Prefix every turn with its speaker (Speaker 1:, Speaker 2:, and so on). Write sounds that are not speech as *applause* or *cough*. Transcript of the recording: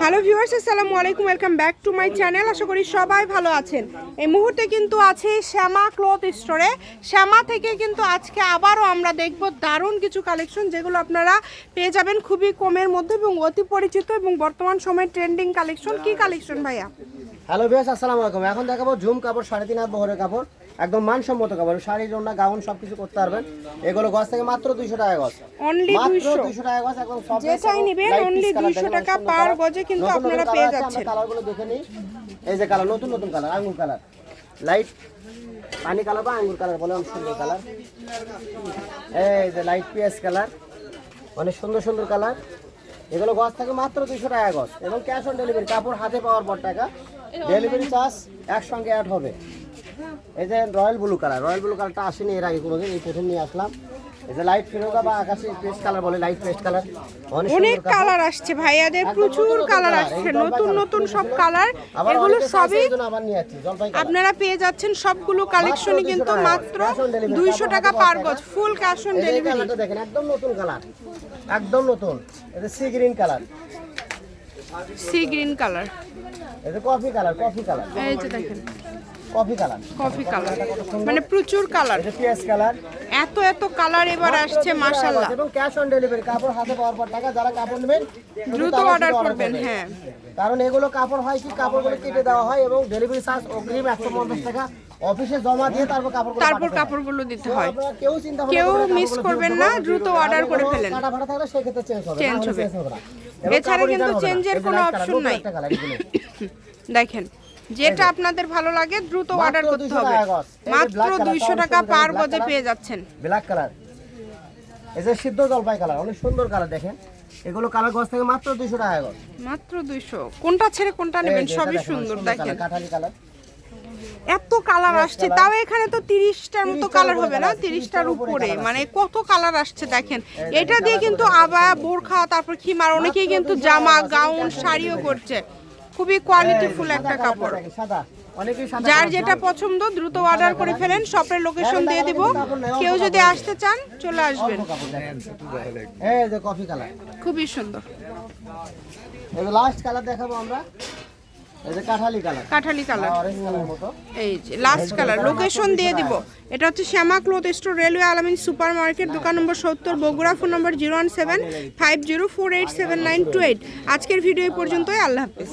Speaker 1: Hello viewers, আসসালামু আলাইকুম, welcome back to my channel. আশা করি সবাই ভালো আছেন। এই মুহূর্তে কিন্তু আছে শ্যামা ক্লথ স্টোরে। শ্যামা থেকে কিন্তু আজকে আবারও আমরা দেখব দারুণ কিছু কালেকশন যেগুলো আপনারা পেয়ে যাবেন খুবই কমের মধ্যে এবং অতি পরিচিত এবং বর্তমান সময়ে ট্রেন্ডিং কালেকশন। কি কালেকশন ভাইয়া?
Speaker 2: হ্যালো ভিউয়ার্স আসসালামু আলাইকুম। এখন দেখাবো ঝুম কাপড় সাড়ে তিন হাত বহরের কাপড় একদম মানসম্মত কাপড়। শাড়ি জোড়না গাউন সব কিছু করতে পারবেন। এগুলো গছ থেকে মাত্র দুইশো টাকা গছ
Speaker 1: অনলি
Speaker 2: মাত্র
Speaker 1: দুইশো।
Speaker 2: দুইশো টাকা গছ একদম সব
Speaker 1: যেটাই নিবেন only 200 টাকা per গজে কিন্তু আপনারা পেয়ে যাচ্ছেন।
Speaker 2: কালারগুলো দেখে নিই। এই যে কালার নতুন নতুন কালার আঙ্গুর কালার লাইট পানি কালার বা আঙ্গুর কালার বলে অনেক সুন্দর কালার এই যে লাইট পিএস কালার অনেক সুন্দর সুন্দর কালার এগুলো গছ থাকে মাত্র দুইশো টাকা গছ এবং ক্যাশ অন ডেলিভারি কাপড় হাতে পাওয়ার পর টাকা। ডেলিভারি চার্জ একসঙ্গে অ্যাড হবে। এই যে royal blue colour royal blue কালারটা আসেনি এর আগে কোনোদিন এই প্রথম নিয়ে আসলাম। এই যে লাইট ফিরোগা বা আকাশি পেস্ট কালার বলে লাইট পেস্ট কালার অনেক।
Speaker 1: কালার আসছে ভাইয়াদের প্রচুর কালার আসছে নতুন নতুন সব কালার এগুলো সবই আপনারা পেয়ে যাচ্ছেন সবগুলো কালেকশনই কিন্তু মাত্র দুইশো টাকা পার গজ ফুল ক্যাশ অন ডেলিভারি
Speaker 2: দেখেন একদম নতুন কালার একদম নতুন। এটা sea green colour
Speaker 1: sea green colour.
Speaker 2: এটা কফি কালার কফি কালার।
Speaker 1: এই যে দেখেন।
Speaker 2: Coffee colour.
Speaker 1: Coffee colour. মানে প্রচুর কালার।
Speaker 2: এটা পিএস কালার।
Speaker 1: এত এত কালার এবার আসছে মাশাল্লাহ
Speaker 2: এবং ক্যাশ অন ডেলিভারি কাপড় হাতে পাওয়ার পর টাকা যারা কাপড় নেবেন
Speaker 1: দ্রুত অর্ডার করবেন। হ্যাঁ।
Speaker 2: কারণ এগুলো কাপড় হয় কি কাপড়গুলো কেটে দেওয়া হয় এবং ডেলিভারি চার্জ অগ্রিম একশো পঞ্চাশ টাকা। অফিসে জমা দিয়ে তারপর কাপড়
Speaker 1: তারপর কাপড়গুলো দিতে হয়।
Speaker 2: কেউ চিন্তা
Speaker 1: কেউ মিস করবেন না দ্রুত অর্ডার করে ফেলেন।
Speaker 2: কাটা ফাটা থাকলে সেক্ষেত্রে চেঞ্জ হবে নাহলে
Speaker 1: হবে। এছাড়া কিন্তু। চেঞ্জের কোনো অপশন নাই। *laughs* দেখেন। যেটা আপনাদের ভালো লাগে দ্রুত অর্ডার করতে হবে। মাত্র দুইশো টাকা পার গজে পেয়ে যাচ্ছেন।
Speaker 2: ব্ল্যাক কালার এই যে সিদ্ধ জলপাই কালার অনেক সুন্দর কালার দেখেন। এগুলো কালার গছ থেকে মাত্র দুইশো টাকা গজ।
Speaker 1: মাত্র দুইশো। কোনটা ছেড়ে কোনটা নেবেন? সবই সুন্দর দেখেন।
Speaker 2: কাঠালি কালার
Speaker 1: এত কালার আসছে তাও এখানে তো তিরিশটার মতো
Speaker 2: 30 টার
Speaker 1: কালার হবে না? তিরিশটার
Speaker 2: 30 টার উপরে
Speaker 1: মানে কত কালার আসছে দেখেন। এটা দিয়ে কিন্তু আবার বোরখা তারপর খিমার অনেকেই কিন্তু জামা গাউন শাড়িও করছে। খুবই কোয়ালিটিফুল একটা কাপড়।
Speaker 2: দেখেন, সাদা। অনেকেই সাদা
Speaker 1: যার যেটা পছন্দ দ্রুত অর্ডার করে ফেলেন শপের লোকেশন দিয়ে দিব। কেউ যদি আসতে চান চলে আসবেন।
Speaker 2: কাপড় দেখেন। এই যে কফি কালার
Speaker 1: খুবই সুন্দর।
Speaker 2: লাস্ট কালার দেখাবো আমরা। কাঠালি কালার। মতো।
Speaker 1: এই যে লাস্ট কালার লোকেশন দিয়ে দিব। এটা হচ্ছে Shyama cloth store railway Alamin super market দোকান নম্বর সত্তর Bogura phone number zero one seven five zero four eight seven nine two eight আজকের ভিডিও পর্যন্তই আল্লাহ হাফিজ।